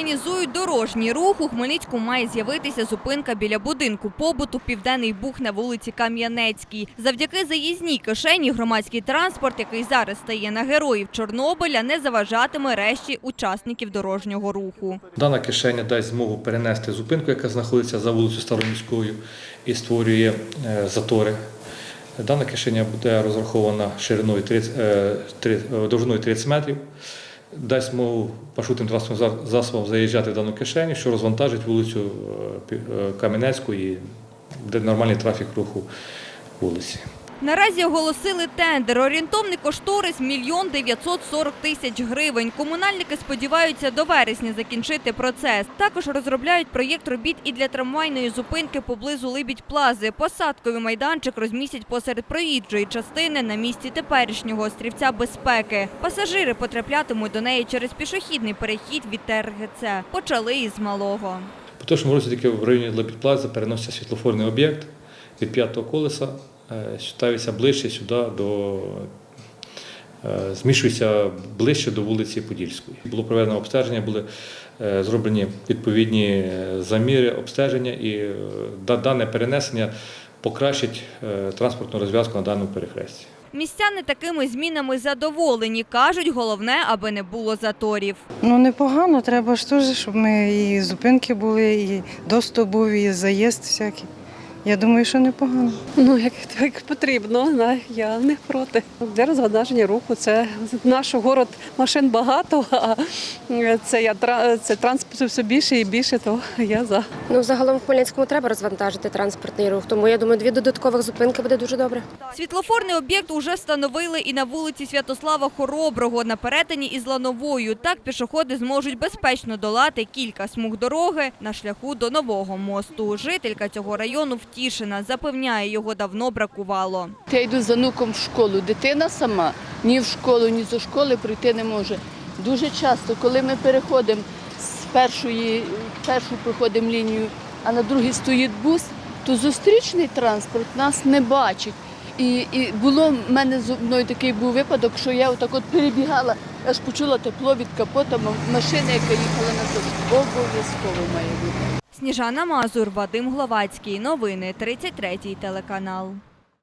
організують дорожній рух, у Хмельницьку має з'явитися зупинка біля будинку побуту Південний Буг на вулиці Кам'янецькій. Завдяки заїзній кишені громадський транспорт, який зараз стає на героїв Чорнобиля, не заважатиме решті учасників дорожнього руху. Дана кишеня дасть змогу перенести зупинку, яка знаходиться за вулицею Староміською і створює е, затори. Дана кишеня буде розрахована шириною 30, е, е, довжиною 30 метрів. Дасть мову маршрутним транспортним засобам заїжджати в дану кишеню, що розвантажить вулицю е, е, Кам'янецьку і буде нормальний трафік руху вулиці. Наразі оголосили тендер. Орієнтовний кошторис – мільйон 940 тисяч гривень. Комунальники сподіваються до вересня закінчити процес. Також розробляють проєкт робіт і для трамвайної зупинки поблизу Либідь-Плази. Посадковий майданчик розмістять посеред проїжджої частини на місці теперішнього острівця безпеки. Пасажири потраплятимуть до неї через пішохідний перехід від ТРГЦ. Почали із малого. По тому році тільки в районі Лепідплази переноситься світлофорний об'єкт від п'ятого колеса, е, ставиться ближче сюди до е, змішується ближче до вулиці Подільської. Було проведено обстеження, були е, зроблені відповідні заміри обстеження, і дане перенесення покращить транспортну розв'язку на даному перехресті. Містяни такими змінами задоволені. Кажуть, головне, аби не було заторів. Ну непогано, треба ж теж, щоб ми і зупинки були, і доступ був, і заїзд всякий. Я думаю, що непогано. Ну, як, як потрібно, я не проти. Для розвантаження руху це наш город машин багато, а це, я, це транспорту все більше і більше, то я за. Ну, загалом в Хмельницькому треба розвантажити транспортний рух, тому я думаю, дві додаткових зупинки буде дуже добре. Світлофорний об'єкт уже встановили і на вулиці Святослава Хороброго на перетині із Лановою. Так пішоходи зможуть безпечно долати кілька смуг дороги на шляху до нового мосту. Жителька цього району втішена, запевняє, його давно бракувало. Я йду з онуком в школу. Дитина сама ні в школу, ні зі школи прийти не може. Дуже часто, коли ми переходимо з першої, першу проходимо лінію, а на другій стоїть бус, то зустрічний транспорт нас не бачить. І, і було в мене мною такий був випадок, що я отак от перебігала, аж почула тепло від капота машини, яка їхала на то. Обов'язково має бути. Сніжана Мазур, Вадим Гловацький. Новини 33 телеканал.